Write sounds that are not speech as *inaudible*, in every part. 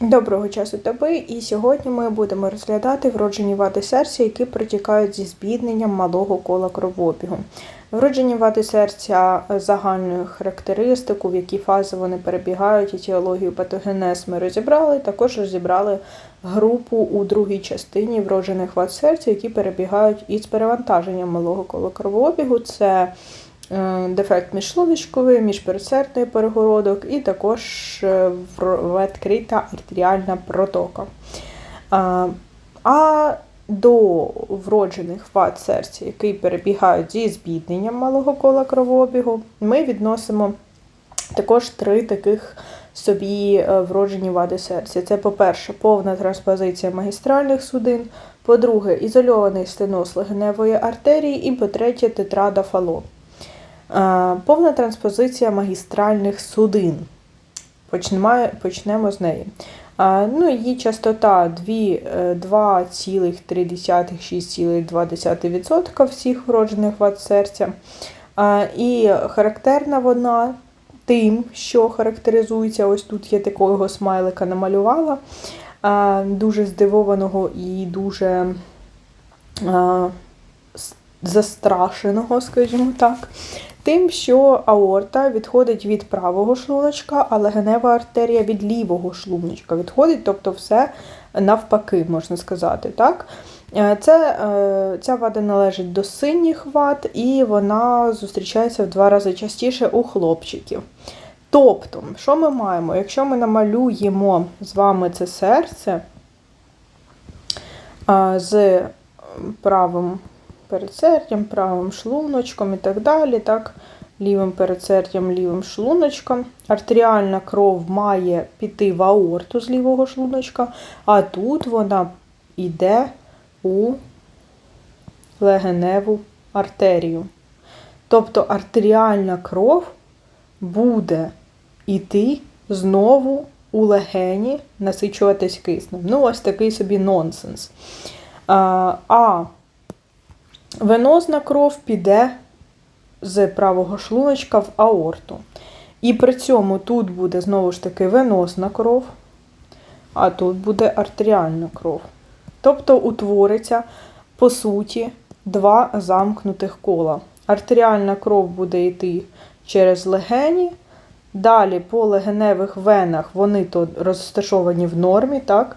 Доброго часу доби, і сьогодні ми будемо розглядати вроджені вади серця, які протікають зі збідненням малого кола кровообігу. Вроджені вади серця е, загальною характеристику, в які фази вони перебігають, етіологію патогенез ми розібрали. Також розібрали групу у другій частині вроджених вад серця, які перебігають із перевантаженням малого кола кровообігу. Це Дефект міжшлуночковий, міжпересердний перегородок і також е, відкрита артеріальна протока. А, А до вроджених вад серця, які перебігають зі збідненням малого кола кровообігу, ми відносимо також три таких собі е, вроджені вади серця. Це, по-перше, повна транспозиція магістральних судин, по-друге, ізольований стеноз легеневої артерії, і по-третє, тетрадафалон. Е, Повна транспозиція магістральних судин. Почнемо, з неї. Ну, її частота 2, е, 2,3-6,2% всіх вроджених вад серця. І характерна вона тим, що характеризується, ось тут я такого смайлика намалювала, дуже здивованого і дуже застрашеного, скажімо так. Тим, що аорта відходить від правого шлуночка, а легенева артерія від лівого шлуночка відходить, тобто все навпаки, можна сказати. Так? Е, Це, е, ця вада належить до синіх вад, і вона зустрічається в два рази частіше у хлопчиків. Тобто, що ми маємо? Якщо ми намалюємо з вами це серце з правим передсердям, правим шлуночком і так далі, так, лівим передсердям, лівим шлуночком. Артеріальна кров має піти в аорту з лівого шлуночка, а тут вона йде у легеневу артерію. Тобто артеріальна кров буде йти знову у легені, насичуватись киснем. Ну, ось такий собі нонсенс. А, венозна кров піде з правого шлуночка в аорту. І при цьому тут буде знову ж таки венозна кров, а тут буде артеріальна кров. Тобто утвориться, по суті, два замкнутих кола. Артеріальна кров буде йти через легені. Далі по легеневих венах вони то розташовані в нормі, так?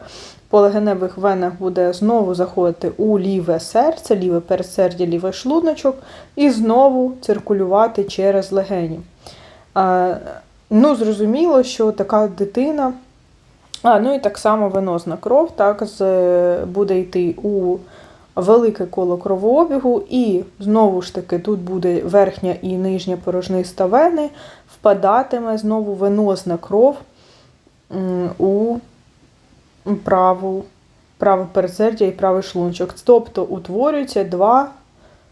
По легеневих венах буде знову заходити у ліве серце, ліве передсердя, лівий шлуночок, і знову циркулювати через легені. А, ну, зрозуміло, що така дитина. А, ну і так само венозна кров так, з, буде йти у велике коло кровообігу, і знову ж таки тут буде верхня і нижня порожниста вени, впадатиме знову венозна кров у праву, праве передсердя і правий шлунчик. Тобто утворюються два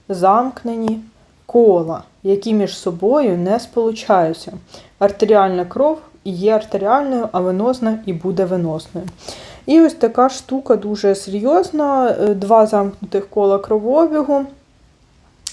замкнені кола, які між собою не сполучаються. Артеріальна кров є артеріальною, а венозна і буде венозною. І ось така штука дуже серйозна: е, два замкнутих кола кровообігу.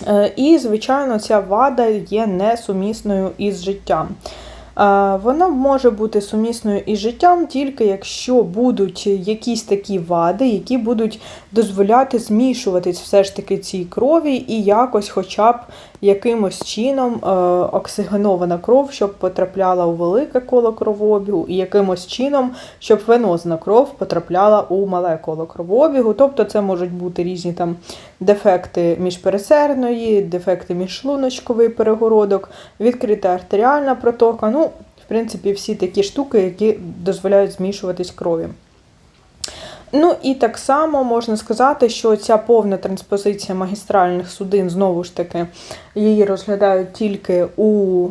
Е, І, звичайно, ця вада є несумісною із життям. Е, Вона може бути сумісною із життям тільки якщо будуть якісь такі вади, які будуть дозволяти змішуватись все ж таки цій крові і якось, хоча б якимось чином е, оксигенована кров, щоб потрапляла у велике коло кровообігу, і якимось чином, щоб венозна кров потрапляла у мале коло кровообігу. Тобто це можуть бути різні там дефекти міжпересердної, дефекти міжшлуночковий перегородок, відкрита артеріальна протока. Ну, в принципі, всі такі штуки, які дозволяють змішуватись крові. Ну і так само можна сказати, що ця повна транспозиція магістральних судин, знову ж таки, її розглядають тільки у,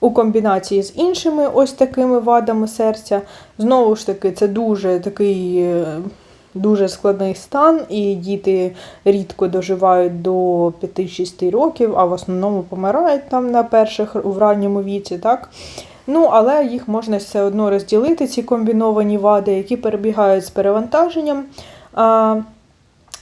у комбінації з іншими ось такими вадами серця. Знову ж таки, це дуже такий. е, Дуже складний стан, і діти рідко доживають до 5-6 років, а в основному помирають там на перших в ранньому віці. так? Ну, але їх можна все одно розділити, ці комбіновані вади, які перебігають з перевантаженням. А,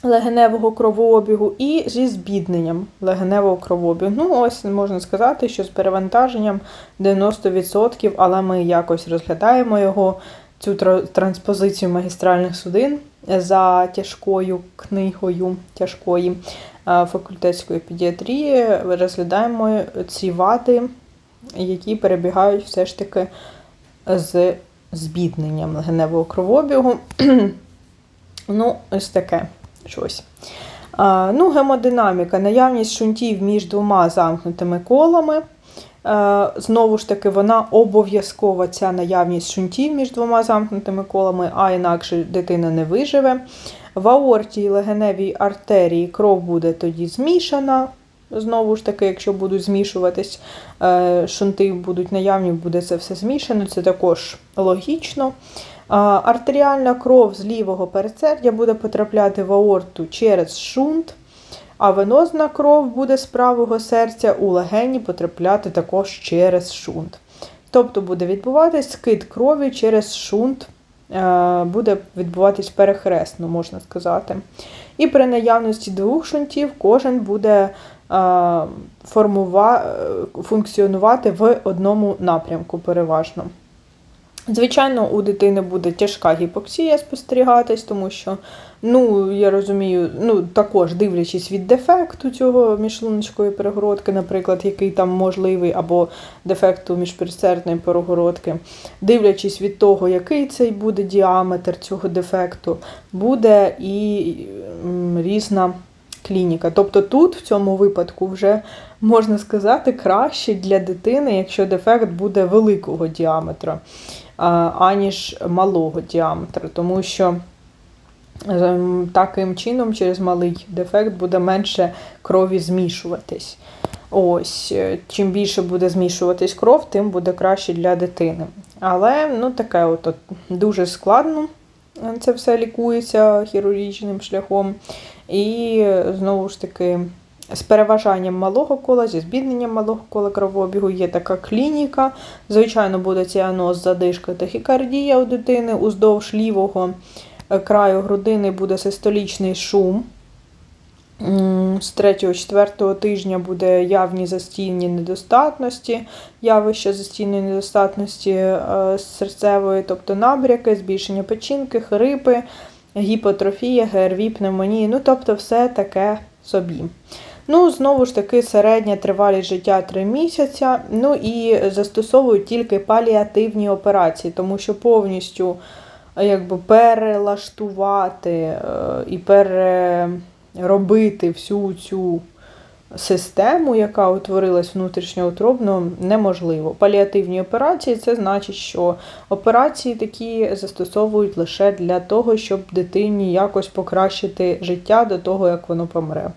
легеневого кровообігу і зі збідненням легеневого кровообігу. Ну, ось можна сказати, що з перевантаженням 90%, але ми якось розглядаємо його, цю транспозицію магістральних судин за тяжкою книгою тяжкої факультетської педіатрії. Розглядаємо ці вади, які перебігають все ж таки з збідненням легеневого кровообігу. *clears throat* ну, ось таке щось. А, ну, гемодинаміка, наявність шунтів між двома замкнутими колами. Знову ж таки, вона обов'язкова ця наявність шунтів між двома замкнутими колами, а інакше дитина не виживе. В аорті і легеневій артерії кров буде тоді змішана. Знову ж таки, якщо будуть змішуватись е, шунти, будуть наявні, буде це все змішано. Це також логічно. Артеріальна кров з лівого передсердя буде потрапляти в аорту через шунт, а венозна кров буде з правого серця у легені потрапляти також через шунт. Тобто буде відбуватись скид крові через шунт, е, буде відбуватись перехресно, можна сказати. І при наявності двох шунтів кожен буде формува... е, функціонувати в одному напрямку переважно. Звичайно, у дитини буде тяжка гіпоксія спостерігатись, тому що, ну, я розумію, ну, також дивлячись від дефекту цього міжшлуночкової перегородки, наприклад, який там можливий, або дефекту міжпересердної перегородки, дивлячись від того, який цей буде діаметр цього дефекту, буде і різна клініка. Тобто тут, в цьому випадку, вже можна сказати, краще для дитини, якщо дефект буде великого діаметра аніж малого діаметру, тому що ем, таким чином через малий дефект буде менше крові змішуватись. Ось, е, чим більше буде змішуватись кров, тим буде краще для дитини. Але ну, таке от, от дуже складно е, це все лікується хірургічним шляхом. І знову ж таки, з переважанням малого кола, зі збідненням малого кола кровообігу є така клініка. Звичайно, буде ціаноз, задишка, тахікардія у дитини. Уздовж лівого е, краю грудини буде систолічний шум. З 3-4 тижня буде явні застійні недостатності, явище застійної недостатності е, серцевої, тобто набряки, збільшення печінки, хрипи, гіпотрофія, ГРВІ, пневмонії, ну тобто все таке собі. Ну, знову ж таки, середня тривалість життя 3 місяця. Ну і застосовують тільки паліативні операції, тому що повністю якби, перелаштувати е, і переробити всю цю систему, яка утворилась внутрішньоутробно, неможливо. Паліативні операції це значить, що операції такі застосовують лише для того, щоб дитині якось покращити життя до того, як воно помре.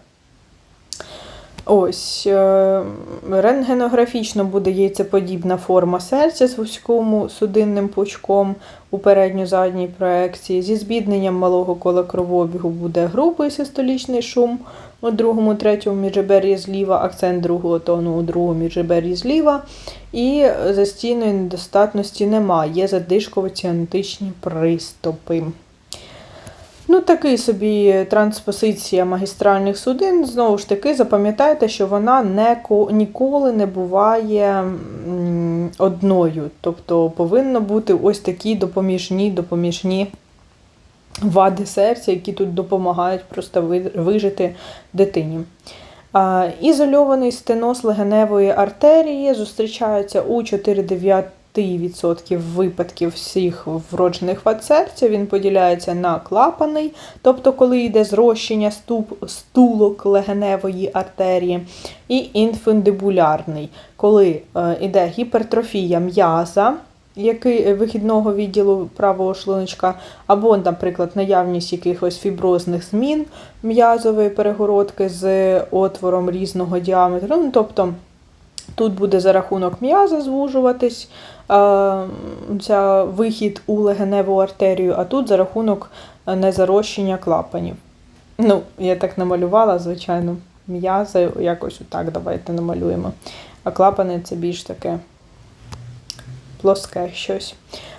Ось е, рентгенографічно буде яйцеподібна форма серця з вузьким судинним пучком у передньо-задній проекції. Зі збідненням малого кола кровообігу буде грубий систолічний шум у другому, третьому міжребер'ї зліва, акцент другого тону у другому міжребер'ї зліва. І застійної недостатності немає, є задишково-ціанотичні приступи. Ну, такий собі транспозиція магістральних судин. Знову ж таки, запам'ятайте, що вона не, ніколи не буває одною. Тобто повинно бути ось такі допоміжні, допоміжні вади серця, які тут допомагають просто вижити дитині. Ізольований стеноз легеневої артерії зустрічається у 4-9% випадків всіх вроджених вад серця. Він поділяється на клапаний, тобто коли йде зрощення ступ, стулок легеневої артерії, і інфундибулярний, коли е, йде гіпертрофія м'яза, який вихідного відділу правого шлуночка, або, наприклад, наявність якихось фіброзних змін м'язової перегородки з отвором різного діаметру. Ну, тобто тут буде за рахунок м'яза звужуватись е, ця вихід у легеневу артерію, а тут за рахунок е, незарощення клапанів. Ну, я так намалювала, звичайно, м'язи якось отак давайте намалюємо. А клапани це більш таке плоске щось.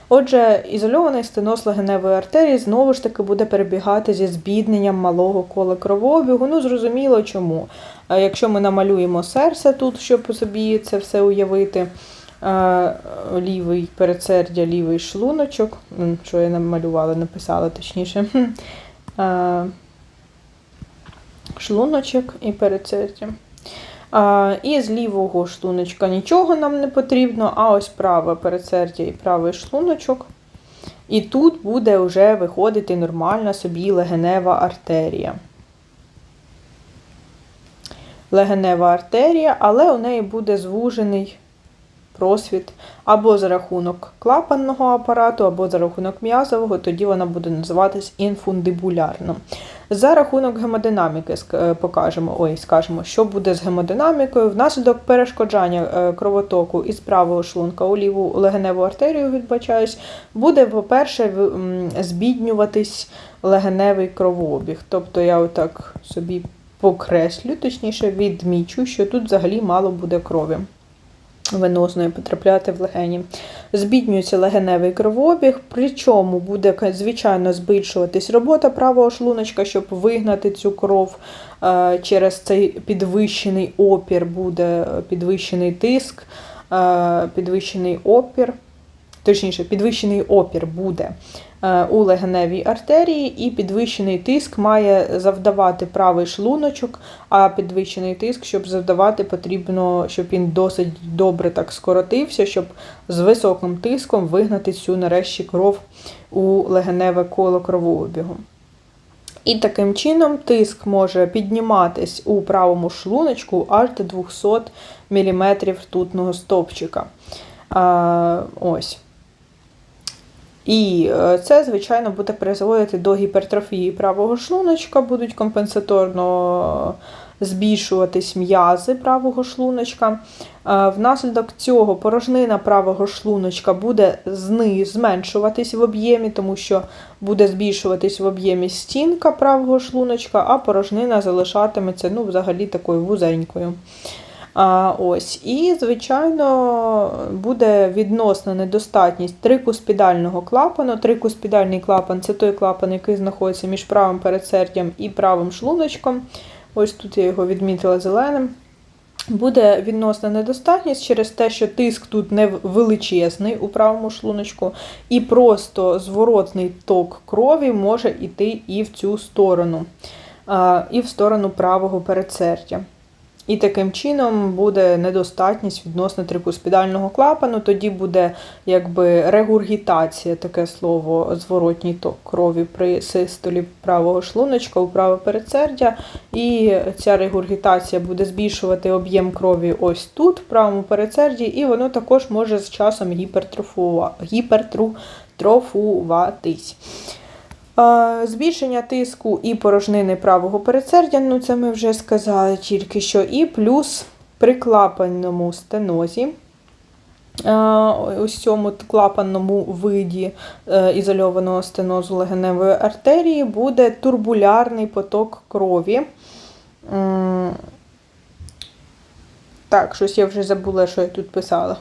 Отже, ізольований стеноз легеневої артерії знову ж таки буде перебігати зі збідненням малого кола кровообігу. Ну, зрозуміло чому. Якщо ми намалюємо серце тут, щоб собі це все уявити, е, лівий передсердя, лівий шлуночок, що я намалювала, написала точніше. Е, Шлуночок і передсердя. І з лівого шлуночка нічого нам не потрібно, а ось праве передсердя і правий шлуночок. І тут буде вже виходити нормальна собі легенева артерія. Легенева артерія, але у неї буде звужений просвіт або за рахунок клапанного апарату, або за рахунок м'язового, тоді вона буде називатись інфундибулярно. За рахунок гемодинаміки е, покажемо, ой, скажемо, що буде з гемодинамікою. Внаслідок перешкоджання е, кровотоку із правого шлунка у ліву легеневу артерію, відбачаюсь, буде, по-перше, збіднюватись легеневий кровообіг. Тобто я отак собі покреслю, точніше відмічу, що тут взагалі мало буде крові венозної потрапляти в легені. Збіднюється легеневий кровообіг, причому буде, звичайно, збільшуватись робота правого шлуночка, щоб вигнати цю кров е, через цей підвищений опір, буде е, підвищений тиск, е, підвищений опір. Точніше, підвищений опір буде у легеневій артерії, і підвищений тиск має завдавати правий шлуночок, а підвищений тиск, щоб завдавати, потрібно, щоб він досить добре так скоротився, щоб з високим тиском вигнати цю нарешті кров у легеневе коло кровообігу. І таким чином тиск може підніматись у правому шлуночку аж до 200 мм ртутного стовпчика. А, ось. І е, це, звичайно, буде призводити до гіпертрофії правого шлуночка, будуть компенсаторно збільшуватись м'язи правого шлуночка. Е, Внаслідок цього порожнина правого шлуночка буде зменшуватись в об'ємі, тому що буде збільшуватись в об'ємі стінка правого шлуночка, а порожнина залишатиметься ну, взагалі такою вузенькою. Ось. І, звичайно, буде відносна недостатність трикуспідального клапану. Трикуспідальний клапан це той клапан, який знаходиться між правим передсердям і правим шлуночком. Ось тут я його відмітила зеленим. Буде відносна недостатність через те, що тиск тут не величезний у правому шлуночку, і просто зворотний ток крові може йти і в цю сторону, і в сторону правого передсердя. І таким чином буде недостатність відносно трикуспідального клапану, тоді буде якби регургітація, таке слово, зворотній ток крові при систолі правого шлуночка у праве передсердя. І ця регургітація буде збільшувати об'єм крові ось тут, в правому передсерді, і воно також може з часом гіпертрофува- гіпертрофуватись. Збільшення тиску і порожнини правого передсердя, ну це ми вже сказали тільки що, і плюс при клапанному стенозі. Ось цьому клапанному виді е, ізольованого стенозу легеневої артерії буде турбулярний поток крові. Так, щось я вже забула, що я тут писала.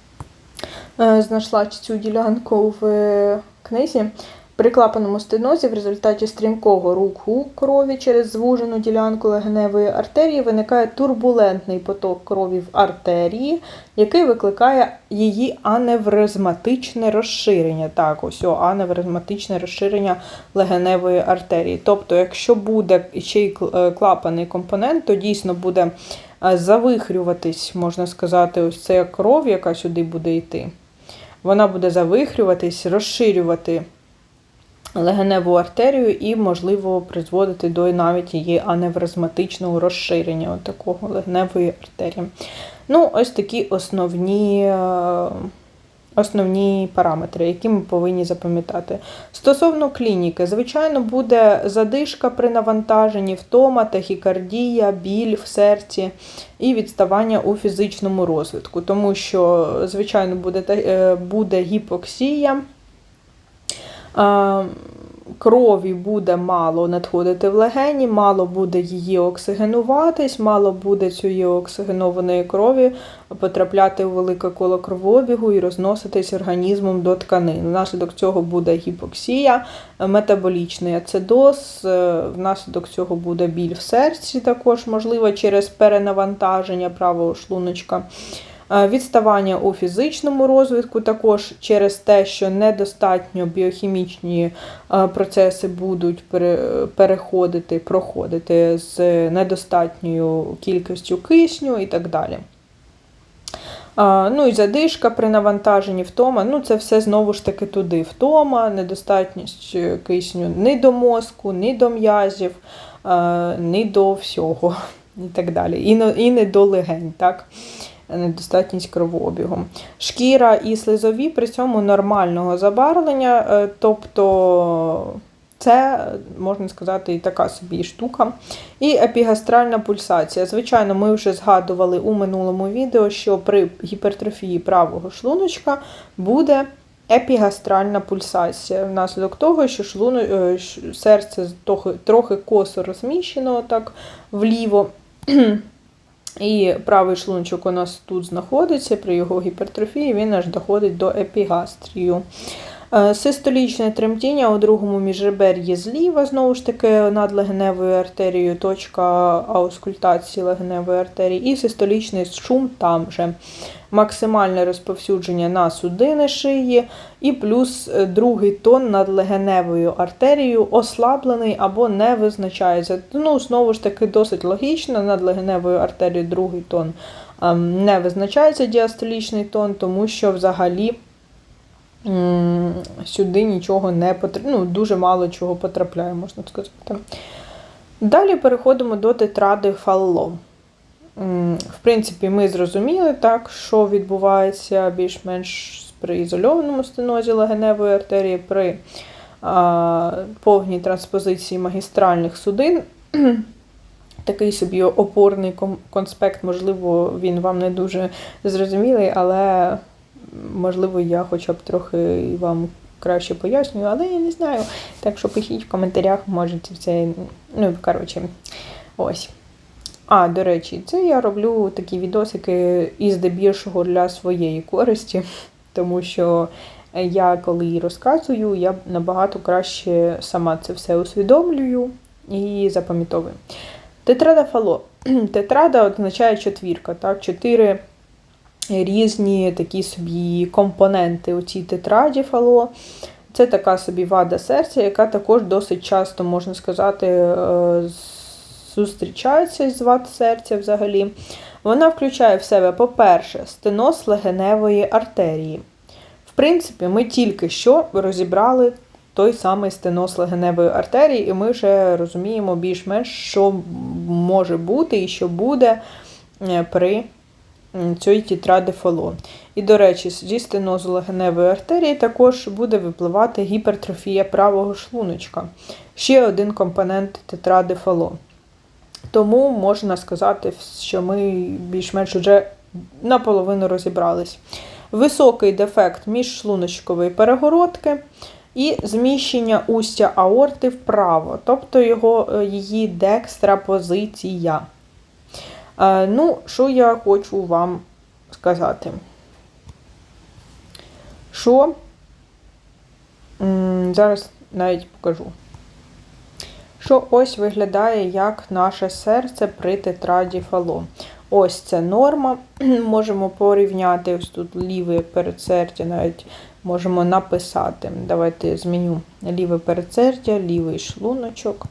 Е, Знайшла цю ділянку в книзі. При клапанному стенозі в результаті стрімкого руху крові через звужену ділянку легеневої артерії виникає турбулентний поток крові в артерії, який викликає її аневризматичне розширення. Так, ось о, аневризматичне розширення легеневої артерії. Тобто, якщо буде ще й е, клапанний компонент, то дійсно буде е, завихрюватись, можна сказати, ось ця кров, яка сюди буде йти. Вона буде завихрюватись, розширювати легеневу артерію і, можливо, призводити до навіть її аневризматичного розширення от такого легеневої артерії. Ну, ось такі основні, е, основні параметри, які ми повинні запам'ятати. Стосовно клініки, звичайно, буде задишка при навантаженні, втома, тахікардія, біль в серці і відставання у фізичному розвитку, тому що, звичайно, буде, е, буде гіпоксія. Крові буде мало надходити в легені, мало буде її оксигенуватись, мало буде цієї оксигенованої крові потрапляти у велике коло кровообігу і розноситись організмом до тканин. Внаслідок цього буде гіпоксія, метаболічний ацидоз, е, внаслідок цього буде біль в серці, також можливо через перенавантаження правого шлуночка. Е, Відставання у фізичному розвитку також через те, що недостатньо біохімічні е, процеси будуть переходити, проходити з недостатньою кількістю кисню і так далі. Ну і задишка при навантаженні втома. Ну, це все знову ж таки туди. Втома, недостатність е, кисню ні до мозку, ні до м'язів, ні до всього *laughs* і так далі. І не до легень, так? Недостатність кровообігу. Шкіра і слизові при цьому нормального забарвлення, е, тобто це, можна сказати, і така собі штука. І епігастральна пульсація. Звичайно, ми вже згадували у минулому відео, що при гіпертрофії правого шлуночка буде епігастральна пульсація внаслідок того, що шлуно, е, серце трохи косо розміщено так вліво. *clears throat* І правий шлунчик у нас тут знаходиться, при його гіпертрофії він аж доходить до епігастрію. Е, Систолічне тремтіння у другому міжребер'ї зліва, знову ж таки, над легеневою артерією, точка аускультації легеневої артерії, і систолічний шум там же. Максимальне розповсюдження на судини шиї, і плюс е, другий тон над легеневою артерією ослаблений або не визначається. Ну, знову ж таки, досить логічно, над легеневою артерією другий тон ем, не визначається діастолічний тон, тому що взагалі сюди нічого не потрапляє, ну, дуже мало чого потрапляє, можна сказати. Далі переходимо до тетради Фалло. В принципі, ми зрозуміли так, що відбувається більш-менш при ізольованому стенозі легеневої артерії, при а, повній транспозиції магістральних судин. *clears throat* Такий собі опорний конспект, можливо, він вам не дуже зрозумілий, але можливо, я хоча б трохи вам краще пояснюю, але я не знаю. Так що пишіть в коментарях, можете це. Ну, коротше, ось. А, до речі, це я роблю такі відосики і здебільшого для своєї користі, *laughs* тому що я коли розказую, я набагато краще сама це все усвідомлюю і запам'ятовую. Тетрада фало. *clears throat* Тетрада означає четвірка, так? Чотири різні такі собі компоненти у цій тетраді фало. Це така собі вада серця, яка також досить часто, можна сказати, е, зустрічається з вад серця взагалі. Вона включає в себе, по-перше, стеноз легеневої артерії. В принципі, ми тільки що розібрали той самий стеноз легеневої артерії, і ми вже розуміємо більш-менш, що може бути і що буде е, при цій тетради фало. І, до речі, зі стенозу легеневої артерії також буде випливати гіпертрофія правого шлуночка. Ще один компонент тетради фало. Тому можна сказати, що ми більш-менш вже наполовину розібрались. Високий дефект міжшлуночкової перегородки і зміщення устя аорти вправо, тобто його, е, її декстрапозиція. Е, Ну, що я хочу вам сказати? Що зараз навіть покажу. Що ось виглядає як наше серце при тетраді фало. Ось це норма. *clears throat* Можемо порівняти ось тут ліве передсердя, навіть можемо написати. Давайте зміню ліве передсердя, лівий шлуночок,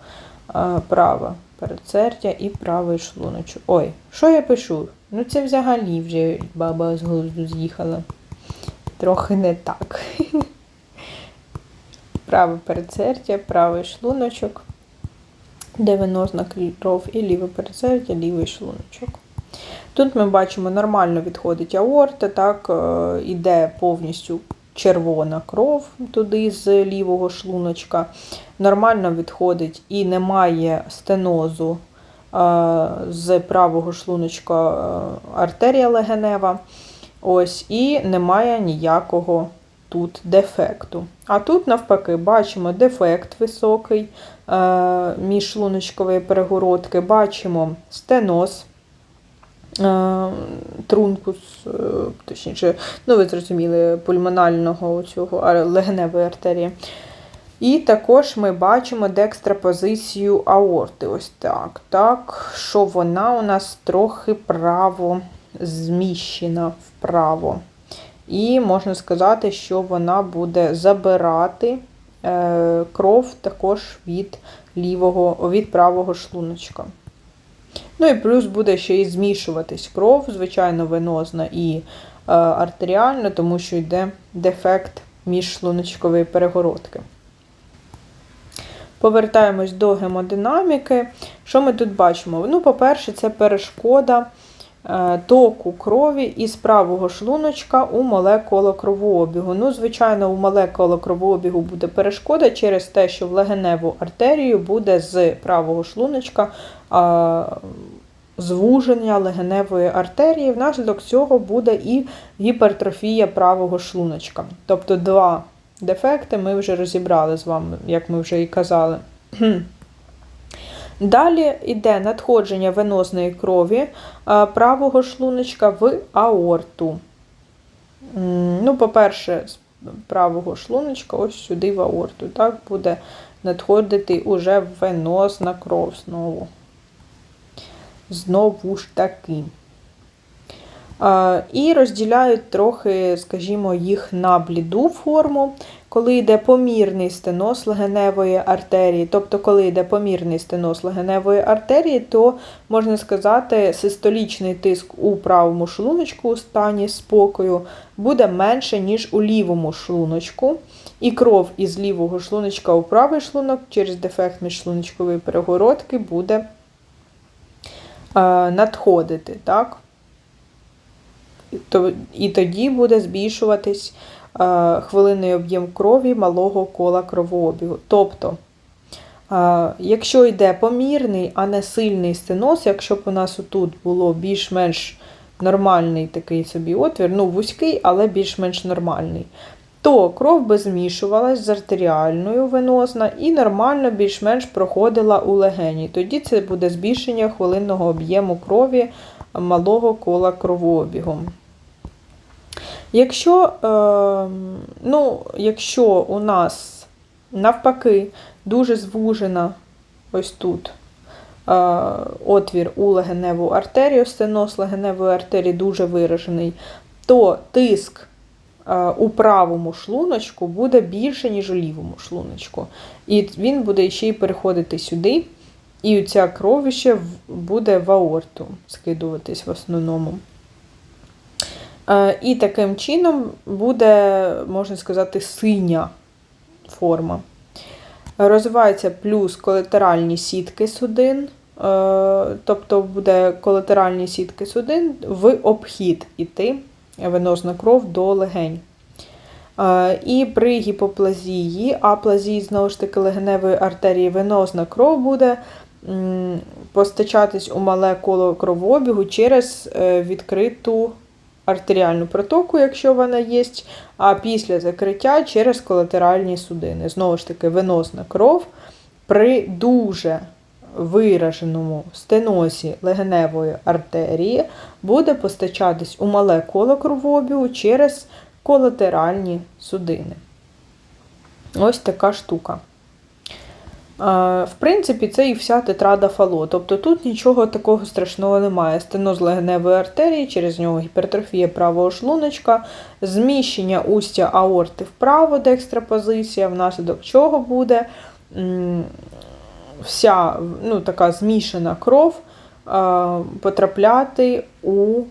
праве передсердя і правий шлуночок. Ой, що я пишу? Ну це взагалі вже баба з глузду з'їхала. Трохи не так. *laughs* Праве передсердя, правий шлуночок, де венозна кров і ліве передсердя, лівий шлуночок. Тут ми бачимо, нормально відходить аорта, так, е, іде повністю червона кров туди з лівого шлуночка. Нормально відходить і немає стенозу е, з правого шлуночка е, артерія легенева. Ось, і немає ніякого тут дефекту. А тут, навпаки, бачимо дефект високий е, міжшлуночкової перегородки, бачимо стеноз. е, Трункус, е, точніше, ну ви зрозуміли, пульмонального цього легеневої артерії. І також ми бачимо декстрапозицію аорти. Ось так. так, Що вона у нас трохи право зміщена вправо. І можна сказати, що вона буде забирати е, кров також від лівого, від правого шлуночка. Ну і плюс буде ще й змішуватись кров, звичайно, венозна і е, артеріальна, тому що йде дефект міжшлуночкової перегородки. Повертаємось до гемодинаміки. Що ми тут бачимо? Ну, по-перше, це перешкода току крові із правого шлуночка у молекулу кровообігу. Ну, звичайно, у молекулу кровообігу буде перешкода через те, що в легеневу артерію буде з правого шлуночка звуження легеневої артерії. Внаслідок цього буде і гіпертрофія правого шлуночка. Тобто два дефекти ми вже розібрали з вами, як ми вже і казали. Далі йде надходження венозної крові правого шлуночка в аорту. Ну, По-перше, з правого шлуночка ось сюди в аорту. Так, буде надходити уже венозна кров знову. Знову ж таки. І розділяють трохи, скажімо, їх на бліду форму, коли йде помірний стеноз легеневої артерії. Тобто, коли йде помірний стеноз легеневої артерії, то можна сказати, систолічний тиск у правому шлуночку у стані спокою буде менше, ніж у лівому шлуночку. І кров із лівого шлуночка у правий шлунок через дефект міжшлуночкової перегородки буде надходити. так? І тоді буде збільшуватись хвилинний об'єм крові малого кола кровообігу. Тобто, якщо йде помірний, а не сильний стеноз, якщо б у нас отут було більш-менш нормальний такий собі отвір, ну вузький, але більш-менш нормальний, то кров би змішувалась з артеріальною венозна і нормально більш-менш проходила у легені. Тоді це буде збільшення хвилинного об'єму крові малого кола кровообігу. Якщо е, ну, якщо у нас навпаки дуже звужена ось тут е, отвір у легеневу артерію, стеноз легеневої артерії дуже виражений, то тиск е, у правому шлуночку буде більше, ніж у лівому шлуночку. І він буде ще й переходити сюди. І ця кров ще буде в аорту скидуватись в основному. Е, і таким чином буде, можна сказати, синя форма. Розвиваються плюс колатеральні сітки судин, е, тобто буде колатеральні сітки судин в обхід іти венозна кров до легень. Е, і при гіпоплазії, аплазії, знову ж таки, легеневої артерії венозна кров буде постачатись у мале коло кровообігу через відкриту артеріальну протоку, якщо вона є, а після закриття через колатеральні судини. Знову ж таки, венозна кров при дуже вираженому стенозі легеневої артерії буде постачатись у мале коло кровообігу через колатеральні судини. Ось така штука. В принципі, це і вся тетрада фало. Тобто тут нічого такого страшного немає. Стеноз легеневої артерії, через нього гіпертрофія правого шлуночка, зміщення устя аорти вправо, декстрапозиція, внаслідок чого буде вся ну, така змішана кров потрапляти у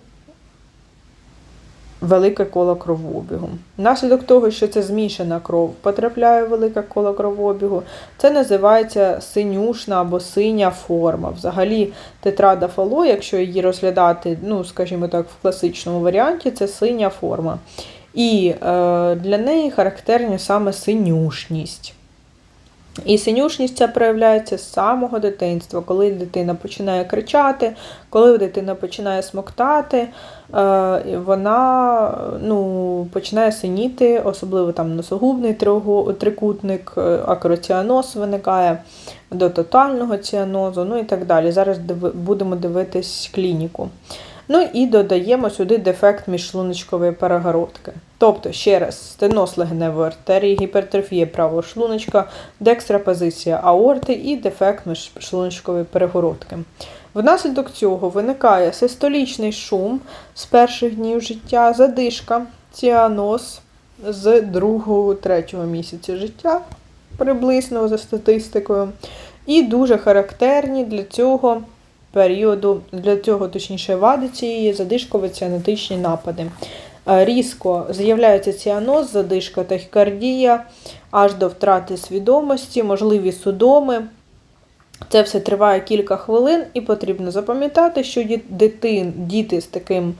велике коло кровообігу. Внаслідок того, що це змішана кров потрапляє в велике коло кровообігу, це називається синюшна або синя форма. Взагалі, тетрада фало, якщо її розглядати, ну, скажімо так, в класичному варіанті, це синя форма. І е, для неї характерна саме синюшність. І синюшність ця проявляється з самого дитинства, коли дитина починає кричати, коли дитина починає смоктати, е, вона ну, починає синіти, особливо там носогубний трикутник, е, акроціаноз виникає до тотального ціанозу, ну і так далі. Зараз будемо дивитись клініку. Ну і додаємо сюди дефект міжшлуночкової перегородки. Тобто, ще раз, стеноз легеневої артерії, гіпертрофія правого шлуночка, декстрапозиція аорти і дефект міжшлуночкової перегородки. Внаслідок цього виникає систолічний шум з перших днів життя, задишка, ціаноз з 2-3 місяця життя, приблизно за статистикою. І дуже характерні для цього періоду, для цього, точніше, вади цієї задишково-ціанотичні напади. Е, Різко з'являється ціаноз, задишка, тахікардія, аж до втрати свідомості, можливі судоми. Це все триває кілька хвилин, і потрібно запам'ятати, що дитин, діти з таким, е,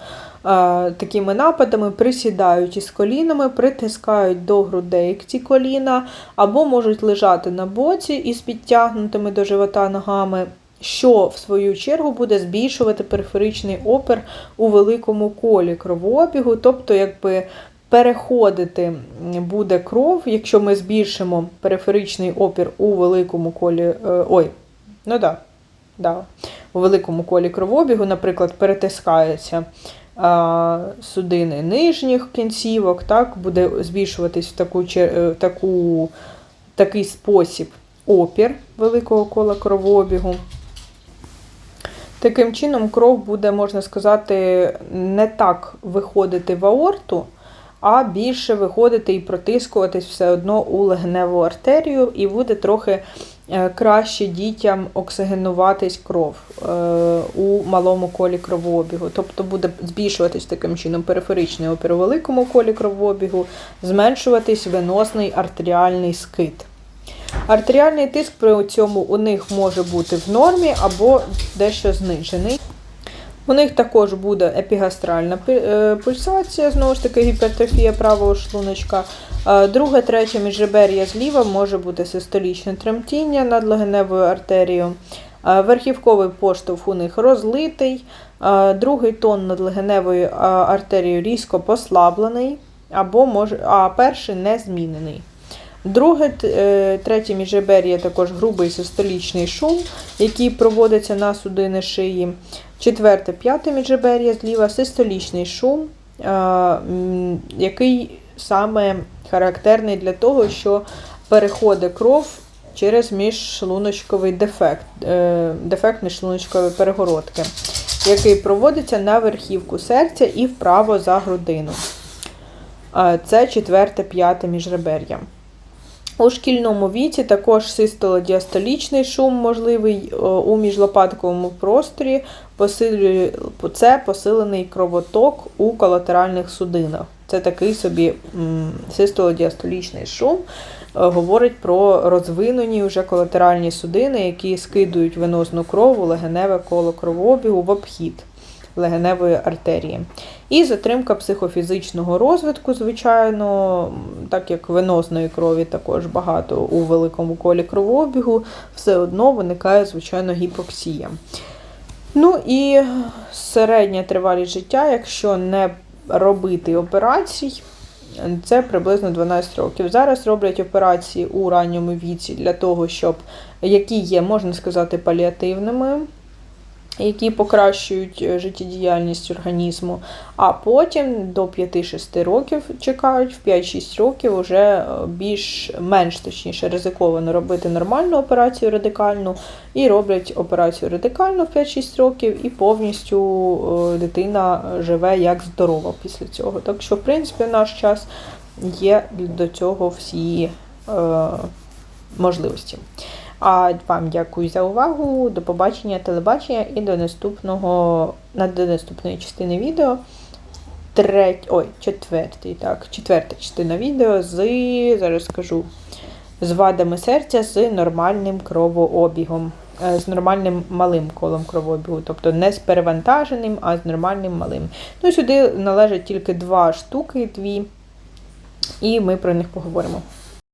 такими нападами присідають із колінами, притискають до грудей ці коліна, або можуть лежати на боці із підтягнутими до живота ногами, що в свою чергу буде збільшувати периферичний опір у великому колі кровообігу, тобто, якби. Переходити буде кров, якщо ми збільшимо периферичний опір у великому колі. е, Ой, ну да, да, у великому колі кровообігу, наприклад, перетискаються судини нижніх кінцівок, так, буде збільшуватись в таку, е, таку, такий спосіб опір великого кола кровообігу. Таким чином, кров буде, можна сказати, не так виходити в аорту, а більше виходити і протискуватись все одно у легеневу артерію, і буде трохи е, краще дітям оксигенуватись кров е, у малому колі кровообігу. Тобто буде збільшуватись таким чином периферичний опір у великому колі кровообігу, зменшуватись веносний артеріальний скит. Артеріальний тиск при цьому у них може бути в нормі або дещо знижений. У них також буде епігастральна е, пульсація, знову ж таки, гіпертрофія правого шлуночка. Е, Друге, третє міжребер'я зліва може бути систолічне тремтіння над легеневою артерією. Е, Верхівковий поштовх у них розлитий. Другий тон над легеневою артерією різко послаблений, або може, а перший не змінений. Друге, е, третє міжребер'я також грубий систолічний шум, який проводиться на судини шиї. Четверте, п'яте міжребер'я зліва систолічний шум, який саме характерний для того, що переходить кров через міжшлуночковий дефект, е, дефект міжшлуночкової перегородки, який проводиться на верхівку серця і вправо за грудину. Це четверте, п'яте міжребер'я. У шкільному віці також систолодіастолічний шум можливий е, у міжлопатковому просторі, посилює це посилений кровоток у колатеральних судинах. Це такий собі систолодіастолічний шум. е, Говорить про розвинені вже колатеральні судини, які скидують венозну кров у легеневе коло кровообігу в обхід легеневої артерії. І затримка психофізичного розвитку, звичайно, так як венозної крові також багато у великому колі кровообігу, все одно виникає, звичайно, гіпоксія. Ну і середня тривалість життя, якщо не робити операцій, це приблизно 12 років. Зараз роблять операції у ранньому віці для того, щоб які є, можна сказати, паліативними, які покращують е, життєдіяльність організму. А потім до 5-6 років чекають, в 5-6 років вже більш менш точніше ризиковано робити нормальну операцію радикальну, і роблять операцію радикальну в 5-6 років, і повністю е, дитина живе як здорова після цього. Так що, в принципі, в наш час є до цього всі е, можливості. А вам дякую за увагу. До побачення, телебачення і до наступного на до наступної частини відео. Треть, ой, четвертий, так, четверта частина відео з зараз скажу з вадами серця з нормальним кровообігом, е, з нормальним малим колом кровообігу, тобто не з перевантаженим, а з нормальним малим. Ну сюди належать тільки два штуки, дві, і ми про них поговоримо.